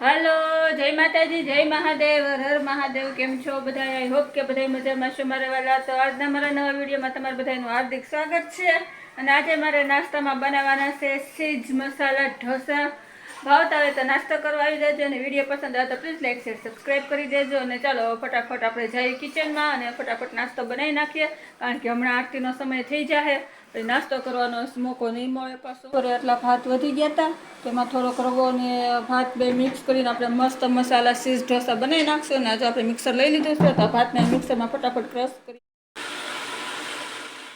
હાલો જય માતાજી, જય મહાદેવ, હર મહાદેવ, કેમ છો બધા આઈ હોપ કે બધા મજામાં છો મારા વાલા. તો આજના મારા નવા વિડીયોમાં તમારું બધાનું હાર્દિક સ્વાગત છે. અને આજે મારે નાસ્તામાં બનાવવાના છે સીજ મસાલા ઢોસા. ભાવતા હોય તો નાસ્તો કરવા આવી જજો અને વીડિયો પસંદ આવે તો પ્લીઝ લાઈક શેર સબસ્ક્રાઈબ કરી દેજો. અને ચાલો ફટાફટ આપણે જઈએ કિચનમાં અને ફટાફટ નાસ્તો બનાવી નાખીએ. કારણ કે હમણાં આરતીનો સમય થઈ જાય નાસ્તો કરવાનો મોકો નહીં મળે પાછો. એટલા ભાત વધી ગયા હતા તેમાં થોડોક રવો ને ભાત બે મિક્સ કરીને આપણે મસ્ત મસાલા સીઝ ઢોસા બનાવી નાખશું અને આજે આપણે મિક્સર લઈ લીધું છે, તો ભાતને મિક્સરમાં ફટાફટ ક્રશ કરી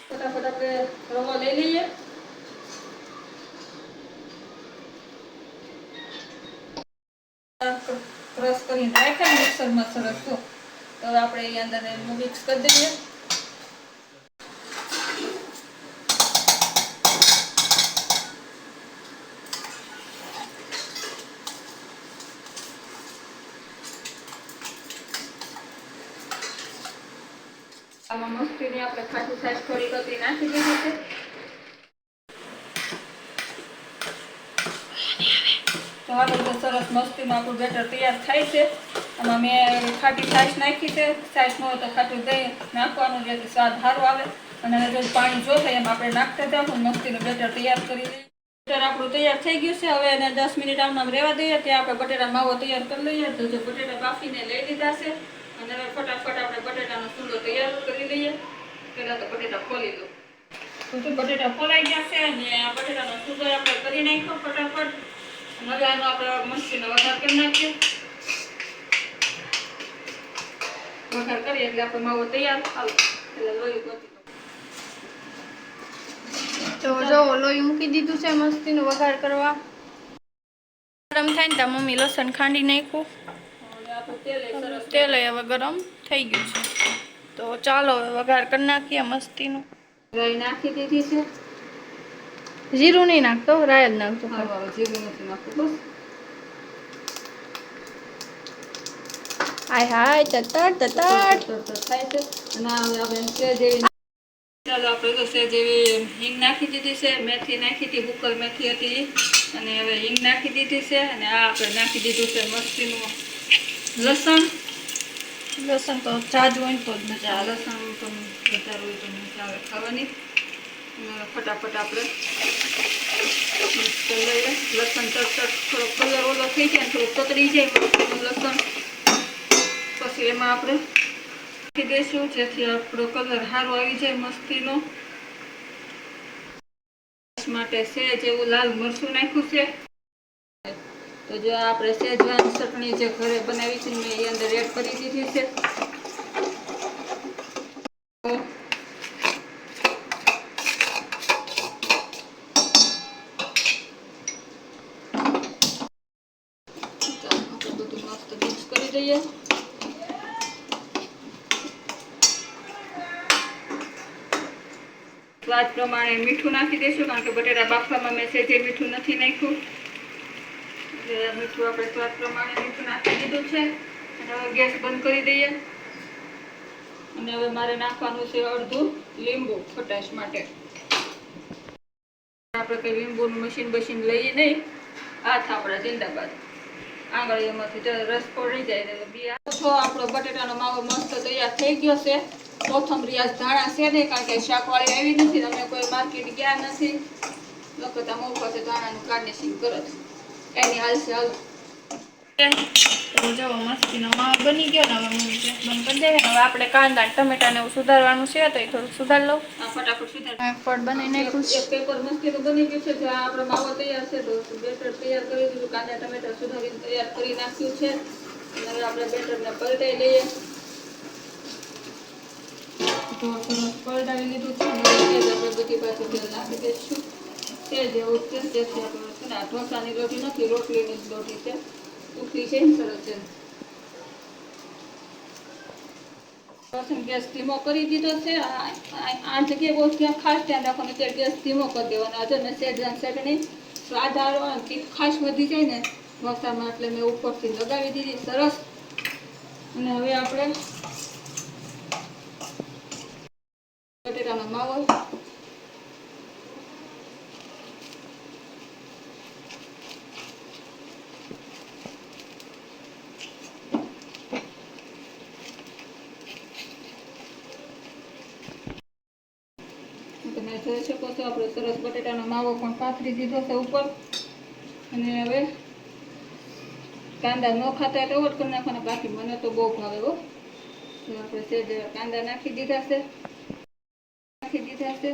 ફટાફટ આપણે રવો લઈ લઈએ. ક્રશ કરીને રાખ્યા મિક્સરમાં સરસ તો હવે આપણે એ અંદર મિક્સ કરી દઈએ. સરસ મસ્તીમાં આપણું બેટર તૈયાર થાય છે. આમાં મેં ખાટી છાશ નાખી છે. છાશ ન તો ખાટું દહીં નાખવાનું જેથી સ્વાદ સારો આવે. અને જો પાણી જો થાય એમ આપણે નાખતા જાવ મસ્તીનું બેટર તૈયાર કરી લઈએ. બેટર આપણું તૈયાર થઈ ગયું છે. હવે એને દસ મિનિટ આમ રહેવા દઈએ. ત્યાં આપણે બટેટા માવો તૈયાર કરી લઈએ. તો જો બટેટા બાફીને લઈ લીધા છે. અને હવે ફટાફટ આપણે બટેટાનો સુંદર તૈયાર કરી લઈએ. પહેલાં તો બટેટા ખોલી દો. બટેટા ફોલાઈ ગયા છે અને આ બટેટાનો ચૂલો આપણે કરી નાખ્યો ફટાફટ. હવે આનો આપણે મસ્તીનો વઘાર કરી નાખીએ વઘાર કરીએ એટલે આપણો માવો તૈયાર હાલો. એટલે લોહી ગોતી તો લોહી મૂકી દીધું છે મસ્તીનું વઘાર કરવા. ગરમ થાય ને ત્યાં મમ્મી લસણ ખાંડી નાખ્યું. તેલ હવે ગરમ થઈ ગયું છે. તો ચાલો હવે વઘાર કરી નાખીએ મસ્તીનું. રાઈ નાખી દીધી છે. જીરું નહીં નાખતો રાય જ નાખતો જીરું નથી નાખવું બસ. હાય હાય તતડ તતડ થાય છે. અને આપણે સેજ એવી ચાલો આપણે તો સેજ એવી હિંગ નાખી દીધી છે. મેથી નાખી હતી હુકલ મેથી હતી. અને હવે હિંગ નાખી દીધી છે. અને આ આપણે નાખી દીધું છે મસ્તીનું. લસણ? લસણ તો જાજ હોય તો જ મજા આવે. લસણ તો વધારે હોય તો મજા આવે. ખાવાની? ફટાફટ આપણે લસણ તરત થોડો કલર ઓલો થઈ જાય થોડું કતરી જાય લસણ. પછી એમાં આપણે નાખી દઈશું. જેથી આપણો કલર સારો આવી જાય મસ્તીનો. માટે છે જેવું લાલ મરચું નાખ્યું છે. તો જો આપણે સેજવાન ચટણી જે ઘરે બનાવી છે, મેં એ અંદર એડ કરી દીધી છે. સ્વાદ પ્રમાણે મીઠું નાખી દઈશું, કારણ કે બટેટા બાફવામાં મેં જે મીઠું નથી નાખ્યું. એટલે મીઠું આપણે સ્વાદ પ્રમાણે મીઠું નાખી દીધું છે. અને હવે ગેસ બંધ કરી દઈએ. અને હવે મારે નાખવાનું છે અડધું લીંબુ ખટાશ માટે. આપણે કઈ લીંબુનું મશીન બશીન લઈએ નહીં. હાથ આપણા જિંદાબાદ. આંગળીમાંથી રસ પડી જાય ને બી છો આપણો બટેટાનો માવો મસ્ત તૈયાર થઈ ગયો છે. કોથમરી રિયાઝ ધાણા છે ને, કારણ કે શાકવાળી આવી નથી અમે કોઈ માર્કેટ ગયા નથી. લખતા ઉપર છે ધાણાનું કાર્નિશિંગ કરો છો એની હાલશે હાલો. તો જો મસ્તીનો માવો બની ગયો ને હવે મમ્મી ગેસ બંધ કરી દે હવે આપણે કાંદા ટમેટા ને એવું સુધારવાનું છે તો એ થોડુંક સુધાર લઉં. ફટાફટ સુધાર. ફળ બનાવી નાખ્યું છે. એક પેપર મસ્તીનું બની ગયું છે જો આપણો માવો તૈયાર છે તો બેટર તૈયાર કરી દીધું કાંદા ટમેટા સુધારીને તૈયાર કરી નાખ્યું છે. હવે આપણે બેટરને પલટાઈ લઈએ. તો પલટાવી લીધું છે હવે બધી બાજુ તેલ નાખી દઈશું. સેજ જે ઉત્તમ છે તે આપણે છે ને આ ઢોસાની રોટી નથી રોટલીની જ રોટી છે ઉકળી છે ને સરસ છે. ગેસ ધીમો કરી દીધો છે. આ જગ્યાએ બહુ ત્યાં ખાસ ધ્યાન રાખવાનું છે ગેસ ધીમો કરી દેવાનો. આજે મેં સેજવાન સેટની સ્વાદ આરો અને ખાસ વધી જાય ને મસામાં એટલે મેં ઉપરથી લગાવી દીધી. સરસ. અને હવે આપણે બટેટાનો માવો જોઈ શકો છો. આપણે સરસ બટેટાનો માવો પણ પાથરી દીધો છે ઉપર. અને હવે કાંદા ન ખાતા એટલે ઓવર કરી નાખવાના. બાકી મને તો બહુ ભાવે હો. આપણે સેજ કાંદા નાખી દીધા છે. નાખી દીધા છે.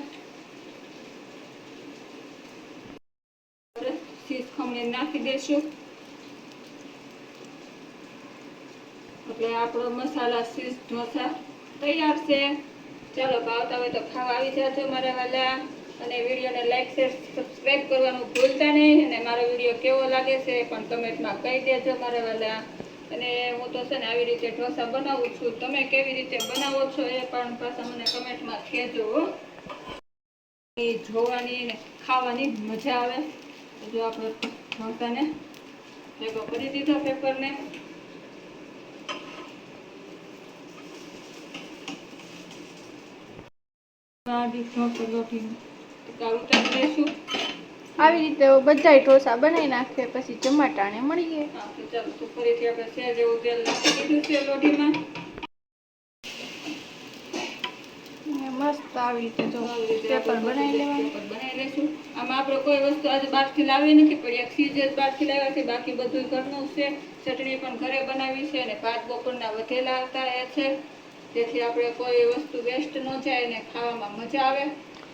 શીશ ખમણી નાખી દઈશું એટલે આપણો મસાલા શીશ ઢોસા તૈયાર છે. ચાલો ભાવતા હોય તો ખાવા આવી જાજો મારા વાલા. અને વિડીયોને લાઈક શેર સબસ્ક્રાઈબ કરવાનું ભૂલતા નહીં. અને મારો વીડિયો કેવો લાગે છે પણ કમેન્ટમાં કહી દેજો મારા વાલા. અને હું તો છે ને આવી રીતે ઢોસા બનાવું છું. તમે કેવી રીતે બનાવો છો એ પણ પાછા મને કમેન્ટમાં કહેજો જોવાની ને ખાવાની મજા આવે. જો આપણે ઢોસાને ભેગો કરી દીધો પેપરને સાદી ઢોસો લોટીને ટીકા લઈશું આવી રીતે બધાય ઢોસા બનાવી નાખીએ પછી ચમાટાને મળીએ. ચાલો તો ફરીથી આપણે સેજ એવું તેલ નાખી દીધું છે લોટીમાં મસ્ત આવી રીતે જો પેપર બનાવી લેવાનું. આમ બનાવી આમાં આપણે કોઈ વસ્તુ આજે બહારથી લાવી નથી પણ એક ચીજ જ બહારથી લાવ્યા છે બાકી બધું ઘરનું છે. ચટણી પણ ઘરે બનાવી છે અને ભાત બપોરના વધેલા હતા એ છે. તેથી આપણે કોઈ વસ્તુ વેસ્ટ ન જાય અને ખાવામાં મજા આવે.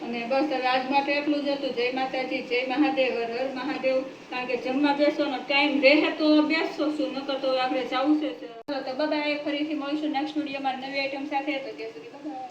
અને બસ હવે આજ માટે એટલું જ હતું. જય માતાજી, જય મહાદેવ, હર હર મહાદેવ. કારણ કે જમવા બેસવાનો ટાઈમ રહે તો બેસશો શું? નકર તો આપણે જવું છે. તો બધા ફરીથી મળીશું નેક્સ્ટ વિડીયોમાં નવી આઈટમ સાથે. તો ત્યાં સુધી bye.